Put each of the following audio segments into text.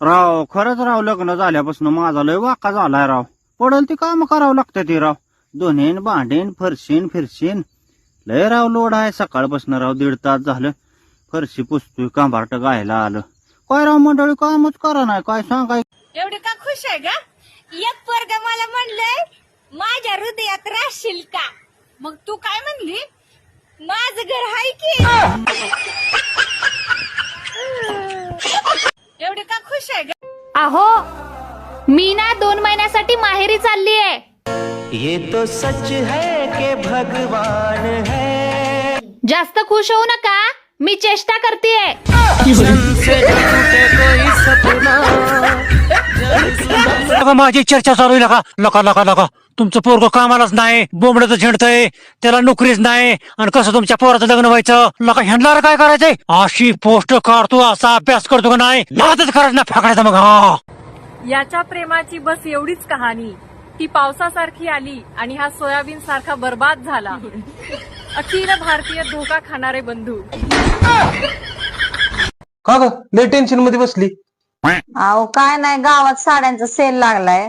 राव खरंच राव लग्न झाल्यापासून माझा लय वाका झालाय राव. पडल ती काम करावं लागतं ती राव. दोन्हीन भांडेन फरशीन फिरशीन. लय राव लोड आहे. सकाळपासून राव दीड तास झालं. फरशी पुसतोय कांबारट गायला आलं. काय राव मंडळी कामच करा नाही. काय सांगाय एवढे का खुश आहे का एक पोरग मला म्हणलंय माझ्या हृदयात राहशील का? मग तू काय म्हणली? माझं घर आहे की एवढे का खुश आहे का अहो मी ना दोन महिन्यासाठी माहेरी चालली आहे. ये तो सच है कि भगवान है। जास्त खुश होऊ नका मी चेष्टा करतेय. लका माझी चर्चा चालू आहे लका लका लका लका तुमचं पोरग कामालाच नाही बोंबडचं झिंडतंय त्याला नोकरीच नाही. आणि कसं तुमच्या पोराचं लग्न व्हायचं? लका ह्यांना काय करायचंय? अशी पोस्ट काढतो असा अभ्यास करतो का नाही? लातच करायचं ना फाकडायचं मग हा. याच्या प्रेमाची बस एवढीच कहाणी. ती पावसासारखी आली आणि हा सोयाबीन सारखा बर्बाद झाला. अखिल भारतीय धोका खाणारे बंधू. का ग? लय टेन्शनमध्ये बसली. अहो काय नाही गावात साड्यांचा सेल लागलाय.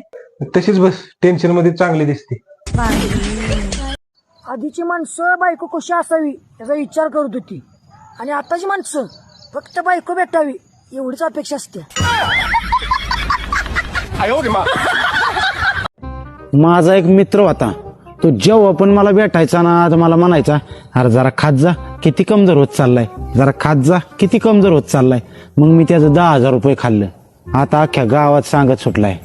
तशीच बस टेन्शनमध्ये चांगली दिसते. आधीची माणसं बायको कशी असावी याचा विचार करत होती. आणि आताची माणसं फक्त बायको भेटावी एवढीच अपेक्षा असते. माझा एक मित्र होता. तो जेव्हा पण मला भेटायचा ना तर मला म्हणायचा अरे जरा खात जा. किती कमजोर होत चाललाय? जरा खात जा. किती कमजोर होत चाललाय? मग मी त्याचं दहा हजार रुपये खाल्लं. आता अख्ख्या गावात सांगत सुटलाय.